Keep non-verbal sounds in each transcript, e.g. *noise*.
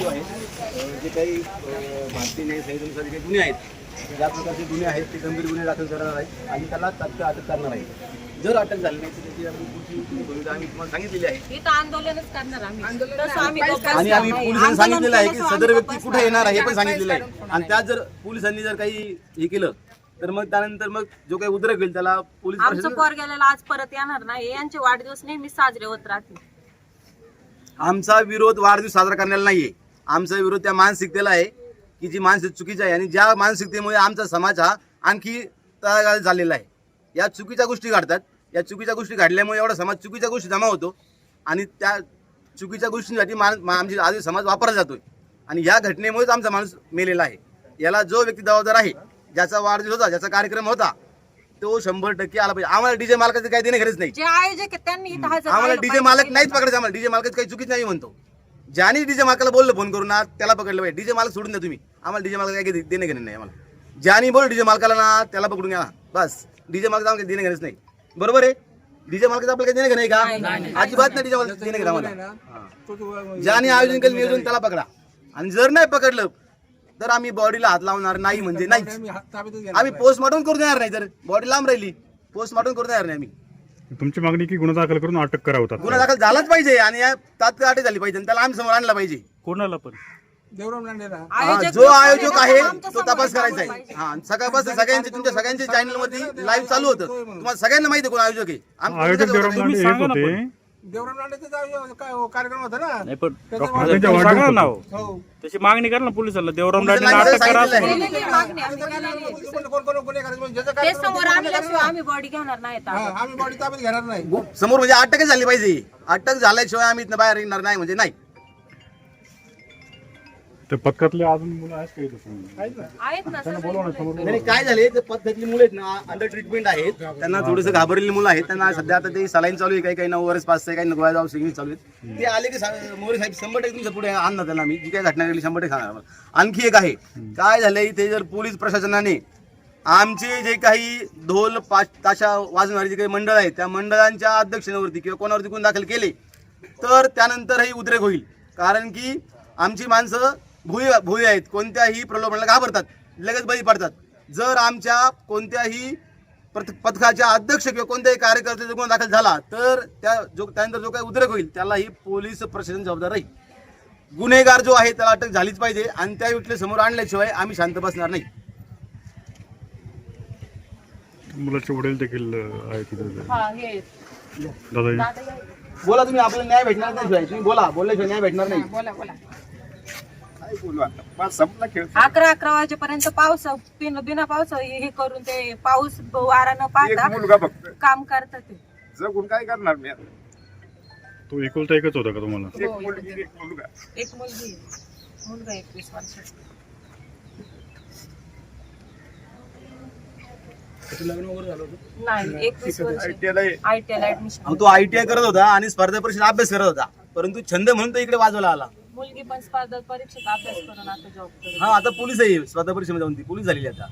जो आहे जे काही भारतीय न्याय संहितेनुसार जे काही गुन्हे आहेत ज्या प्रकारचे गुन्हे आहेत ते गंभीर गुन्हे दाखल करणार आहेत आणि त्याला तात्काळ अटक करणार आहे. जर अटक झाली नाही तर त्याची आपण पुढची भूमिका आम्ही तुम्हाला सांगितलेली आहे. इथं आंदोलनच करणार आम्ही. तसं आम्ही गप्प आणि आम्ही. पोलिसांनी सांगितलेलं आहे की सदर व्यक्ती कुठे येणार आहे हे पण सांगितलेलं आहे. आणि त्यात जर पोलिसांनी जर काही हे केलं तर मग त्यानंतर मग जो काही उद्रेक होईल त्याला पोलीस आमचं प्रशासन पोर गेलेला आज परत येणार नाही. यांचे वाढदिवस नेहमी साजरे होत राहतील. आमचा विरोध वाढदिवस साजरा करण्याला नाहीये. आमचा विरोध त्या मानसिकतेला आहे की जी मानसिक चुकीची आहे आणि ज्या मानसिकतेमुळे आमचा समाज हा आणखी तळागाळ झालेला आहे. या चुकीच्या गोष्टी घडतात. या चुकीच्या गोष्टी घडल्यामुळे एवढा समाज चुकीच्या गोष्टी जमा होतो आणि त्या चुकीच्या गोष्टींसाठी मान आमची आधी समाज वापरला जातोय. आणि या घटनेमुळेच आमचा माणूस मेलेला आहे. याला जो व्यक्ती जबाबदार आहे ज्याचा वाढदिवस होता ज्याचा कार्यक्रम होता तो शंभर टक्के आला पाहिजे. आम्हाला डीजे मालकाचं काही देणे गरज नाही. आम्हाला डीजे. मालक नाहीच पकडायचं आम्हाला. डीजे मालकाचं काही चुकीच नाही म्हणतो. ज्याने डीजे मालकाला बोललं फोन करून ना त्याला पकडलं पाहिजे डीजे मालक सोडून द्या तुम्ही. आम्हाला डीजे मालक काही देणे घेणे नाही आम्हाला. ज्याने बोल डीजे मालकाला ना त्याला पकडून घ्या. बस. डीजे मालकाचं आम्हाला देणे घेणेच नाही. बरोबर आहे? डीजे मालकाचं आपल्याला काही देणे घेणे का? अजिबात नाही डीजे मालक देणे घेणे आम्हाला. ज्याने आयोजन केलं नियोजन त्याला पकडा. आणि जर नाही पकडलं तर आम्ही बॉडीला हात लावणार नाही म्हणजे नाहीच. आम्ही पोस्टमॉर्टम करून देणार नाही तर. बॉडी लांब राहिली. पोस्टमॉर्टम करून देणार नाही आम्ही. तुमची मागणी की गुन्हा दाखल करून अटक करावं गुन्हा दाखल झालाच पाहिजे आणि या तात्काळ अटक झाली पाहिजे आणि त्याला आम्ही समोर आणला पाहिजे. कोणाला पण? हा, आयोजक जो आयोजक आहे तो तपास करायचा. आहे. हा सकाळपासून सगळ्यांचे तुमच्या सगळ्यांच्या चॅनलमध्ये लाईव्ह चालू होतं. तुम्हाला सगळ्यांना माहिती आहे कोण आयोजक आहे. आमच्या आयोजक पोलिसाचं देवराम होतं. लांडे हेच होते देवराम लांडेचा काय कार्यक्रम होता ना? नाही पण त्याचा सांगा. ना. हो. हो तशी मागणी करा ना पोलिसांना. देवराम लांडेंना अटक करा. कोण कोण कोण कोणी म्हणजे ज्याचा ते कार्यक्रम समोर होता तो आणल्याशिवाय करायचा. आम्ही बॉडी घेणार नाही हा, आता आम्ही बॉडी ताब्यात घेणार नाही. गु- समोर म्हणजे अटकच झाली पाहिजे. अटक झाल्याशिवाय आम्ही इथनं बाहेर येणार नाही म्हणजे नाही. तर पथकातले अजून मुलं आहेत काही तसं आहेत ना. नाही, काय झाले? ते पद्धतीतली मुलं आहेत ना अंडर ट्रीटमेंट आहेत. त्यांना थोडंसं घाबरलेली मुलं आहेत. त्यांना सध्या आता ते सलाईन चालू आहे काही काही नऊ वर्ष पाच आहे काही गोळ्या जाऊ सिग्निंग चालू आहेत. ते आले की सा- मोरे साहेब शंभर टक्के तुमच्यापुढे आणणार त्यांना मी जी काही घटना घडली शंभर टक्के सांगणार आम्हाला. आणखी एक आहे. काय झालंय ते जर पोलीस प्रशासनाने आमचे जे काही ढोल पाच ताशा वाजवणारे जे काही मंडळ आहेत त्या मंडळांच्या अध्यक्षांवरती किंवा कोणावरती गुन्हे दाखल केले तर त्यानंतरही उद्रेक होईल. कारण की आमची माणसं भुई भुई आहेत. कोणत्याही प्रलोभनाला घाबरतात. लगेच बळी पडतात. जर आमच्या कोणत्याही पथकाच्या अध्यक्ष किंवा कोणत्याही कार्यकर्त्याचा गुन्हा दाखल झाला तर त्या जो त्यानंतर जो काही उद्रेक होईल त्यालाही पोलीस प्रशासन जबाबदार राहील. गुन्हेगार जो आहे त्याला अटक झालीच पाहिजे आणि त्या व्यक्तीला समोर आणल्याशिवाय आम्ही शांत बसणार नाही. मुलाचे वडील देखील हा हे. बोला तुम्ही आपल्याला न्याय भेटणार नाही शिवाय. तुम्ही बोला बोलल्याशिवाय न्याय भेटणार नाही. बोला बोला काय बोलू आता. बस संपला खेळ. अकरा अकरा वाजेपर्यंत पाऊस बिन बिना पाऊस हे करून ते पाऊस वारा न एक पाहता मुलगा फक्त. काम करतात ते. जगून काय करणार मी आता? तो एकुलता एकच होता का तुम्हाला? एक मुलगी एक मुलगा. एक मुलगी आहे. मुलगा एकवीस वर्षाचा. नाही एकवीस वर्ष. त्याला आय टी आय ऍडमिशन अहो, तो आय टी आय करत होता आणि स्पर्धा परीक्षेत अभ्यास करत होता. परंतु छंद म्हणून तो इकडे वाजवला आला. मुलगी पण स्पर्धा परीक्षेत अभ्यास करून आता जॉब हा आता पोलीस आहे स्पर्धा परीक्षेमध्ये जाऊन ती पोलीस झालेली आता.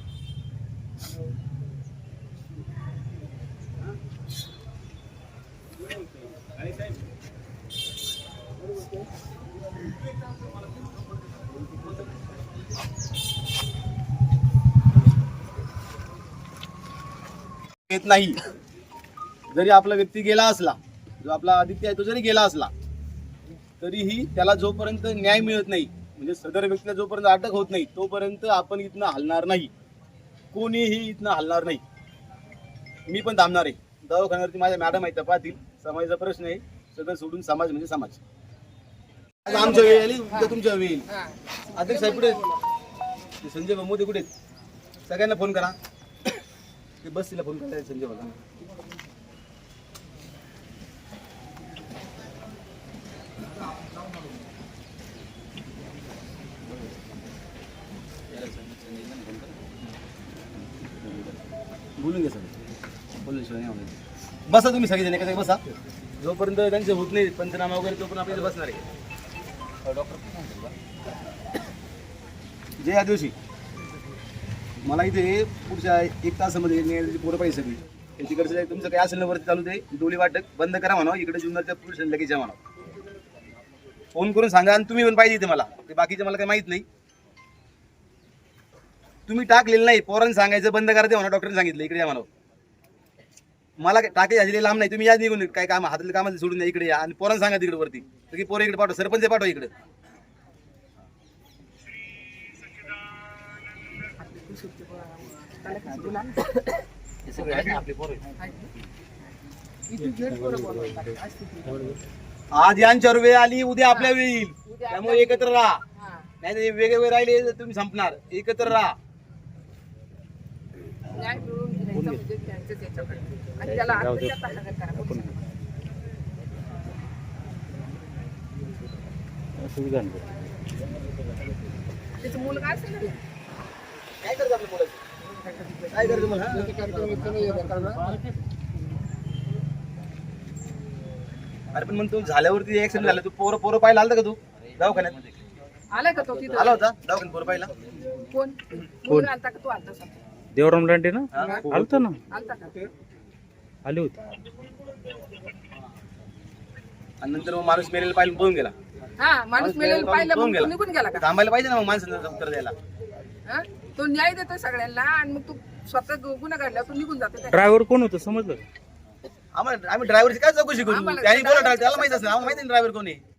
येत नाही. जरी आपला व्यक्ती गेला असला जो आपला आदित्य आहे तो जरी गेला असला तरीही त्याला जोपर्यंत न्याय मिळत नाही म्हणजे सदर व्यक्तीला जोपर्यंत अटक होत नाही तोपर्यंत आपण इथनं हलणार नाही. कोणीही इथनं हलणार नाही. मी पण थांबणार आहे. दवाखान्यावरती माझ्या मॅडम आहेत पाहतील. समाजाचा प्रश्न आहे. सगळं सोडून समाज म्हणजे समाज. आज आमच्या वेळ आली उद्या तुमच्या वेळ येईल. अध्यक्ष साहेब कुठे आहेत? ते संजय मोदी कुठे आहेत? सगळ्यांना फोन करा. *coughs* ते बसतीला फोन करा संजय बाबा बोलून घ्या सर बोलल्याशिवाय नाही होणार. बसा तुम्ही सगळेजण एका जागी बसा. जोपर्यंत त्यांचे होत नाही पंचनामा वगैरे तोपर्यंत आपल्याला बसणार आहे. डॉक्टर जय या दिवशी. मला इथे पुढच्या एक तासामध्ये न्यायालयाची पोरं पाहिजे सगळी. ते तिकडचं जे तुमचं काही असेल ना वरती चालू ते डोली वाटक बंद करा म्हणा इकडे जुन्नरच्या पोलीस लगेच या म्हणा फोन करून सांगा आणि तुम्ही पण पाहिजे इथे मला. ते बाकीचे मला काही माहीत नाही. तुम्ही टाकलेलं नाही. पोरांनी सांगायचं बंद करा ते म्हणा डॉक्टरने सांगितलं. इकडे या म्हणा मला काय- टाके झालेले लांब नाही. तुम्ही या निघून काय काम हातातले कामाला सोडून या इकडे या. आणि पोरांना सांगा तिकडे वरती. की पोरं इकडे पाठवा. सरपंच पाठवा इकडे. आज यांच्यावर वेळ आली उद्या आपल्या वेळ येईल. त्यामुळे एकत्र राहा. नाही वेगवेगळे राहिले तुम्ही संपणार. एकत्र राहा. न्याय मिळवून द्यायचा म्हणजे त्यांचंच याच्याकडे. आणि त्याला आत्महत्या हजर करा पोलिसांना. त्याचं मुलगा असेल ना? काय करतो आपल्या मुलाचं? काय करतो हा? अरे पण मग तू झाल्यावरती ऍक्सिडेंट झाला. तू पोरं पोरं पाहिला आलता का तू? दवाखान्यात? आलाय का तो तिथं? आला होता? दवाखान्यात पोरं पाहिला कोण? मुलगा आलता का तू आलता सांग देवराम लांडे ना? हा? आलतो ना? आलता का? आले होते. आणि नंतर मग माणूस मेलेला पाहिलं पळून गेला. हा माणूस मेलेलं पाहिलं पळून मग तू निघून गेला का? थांबायला पाहिजे ना मग माणसानं उत्तर द्यायला. हा? तो न्याय देतो सगळ्यांना आणि मग तू स्वतः गुन्हा घडला तू निघून जातो. ड्रायव्हर कोण होतं? समजलं का? आम्हाला आम्ही ड्रायव्हरची काय चौकशी करू? आम्हाला त्यांनी बोला त्याला माहीत असेल आम्हाला माहिती ड्रायव्हर कोणी